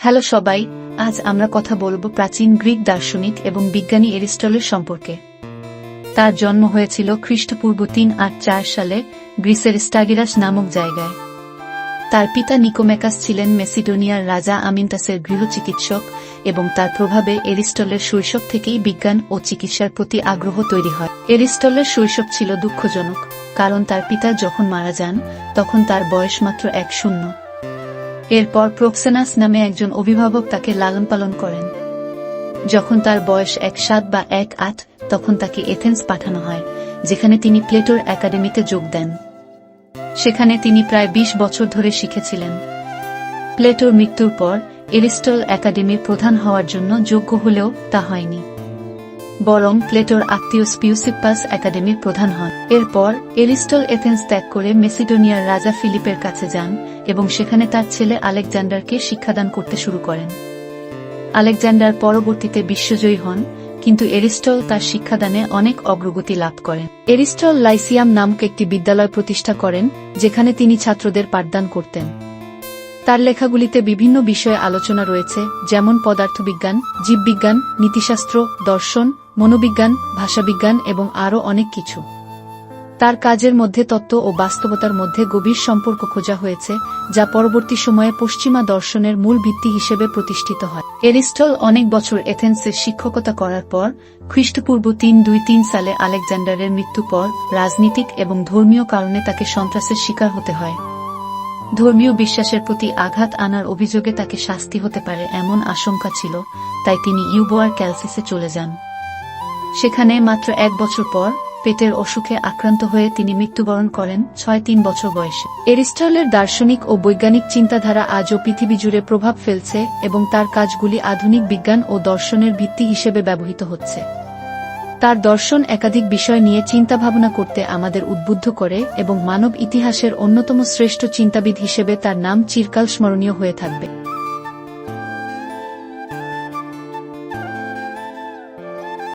Hello সবাই, আজ আমরা কথা বলব প্রাচীন গ্রিক দার্শনিক এবং বিজ্ঞানী এরিস্টলের সম্পর্কে। তার জন্ম হয়েছিল খ্রিস্টপূর্ব তিন আট চার সালে গ্রিসের স্টাগিরাস নামক জায়গায়। তার পিতা নিকোমেকাস ছিলেন মেসিডোনিয়ার রাজা আমিনতাসের গৃহচিকিৎসক এবং তার প্রভাবে এরিস্টলের শৈশব থেকেই বিজ্ঞান ও চিকিৎসার প্রতি আগ্রহ তৈরি হয়। এরিস্টলের শৈশব ছিল দুঃখজনক, কারণ তার পিতা যখন মারা যান, তখন তার বয়স মাত্র এক শূন্য। এরপর প্রক্সেনাস নামে একজন অভিভাবক তাকে লালন পালন করেন। যখন তার বয়স এক সাত বা এক আট, তখন তাকে এথেন্স পাঠানো হয়, যেখানে তিনি প্লেটোর একাডেমিতে যোগ দেন। সেখানে তিনি প্রায় ২০ বছর ধরে শিখেছিলেন। প্লেটোর মৃত্যুর পর, এরিস্টল একাডেমির প্রধান হওয়ার জন্য যোগ্য হলেও তা হয়নি। বরং প্লেটোর আত্মীয় স্পিউসিপাস একাডেমির প্রধান হন। এরপর, এরিস্টল এথেন্স ত্যাগ করে মেসিডোনিয়ার রাজা ফিলিপের কাছে যান এবং সেখানে তার ছেলে আলেকজান্ডারকে শিক্ষাদান করতে শুরু করেন। আলেকজান্ডার পরবর্তীতে বিশ্বজয়ী হন, কিন্তু এরিস্টল তার শিক্ষাদানে অনেক অগ্রগতি লাভ করেন। এরিস্টল লাইসিয়াম নামক একটি বিদ্যালয় প্রতিষ্ঠা করেন, যেখানে তিনি ছাত্রদের পাঠদান করতেন। তার লেখাগুলিতে বিভিন্ন বিষয়ে আলোচনা রয়েছে, যেমন পদার্থবিজ্ঞান, জীববিজ্ঞান, নীতিশাস্ত্র, দর্শন মনোবিজ্ঞান, ভাষাবিজ্ঞান এবং আরও অনেক কিছু। তার কাজের মধ্যে তত্ত্ব ও বাস্তবতার মধ্যে গভীর সম্পর্ক খোঁজা হয়েছে, যা পরবর্তী সময়ে পশ্চিমা দর্শনের মূল ভিত্তি হিসেবে প্রতিষ্ঠিত হয়। এরিস্টল অনেক বছর এথেন্সের শিক্ষকতা করার পর, খ্রিস্টপূর্ব তিন দুই তিন সালে আলেকজান্ডারের মৃত্যু পর, রাজনীতিক এবং ধর্মীয় কারণে তাকে সন্ত্রাসের শিকার হতে হয়। ধর্মীয় বিশ্বাসের প্রতি আঘাত আনার অভিযোগে তাকে শাস্তি হতে পারে এমন আশঙ্কা ছিল, তাই তিনি ইউবোয়ার ক্যালসিসে চলে যান। সেখানে মাত্র এক বছর পর পেটের অসুখে আক্রান্ত হয়ে তিনি মৃত্যুবরণ করেন ছয় তিন বছর বয়সে। এরিস্টলের দার্শনিক ও বৈজ্ঞানিক চিন্তাধারা আজও পৃথিবী জুড়ে প্রভাব ফেলছে এবং তার কাজগুলি আধুনিক বিজ্ঞান ও দর্শনের ভিত্তি হিসেবে ব্যবহৃত হচ্ছে। তার দর্শন একাধিক বিষয় নিয়ে চিন্তাভাবনা করতে আমাদের উদ্বুদ্ধ করে এবং মানব ইতিহাসের অন্যতম শ্রেষ্ঠ চিন্তাবিদ হিসেবে তার নাম চিরকাল স্মরণীয় হয়ে থাকবে।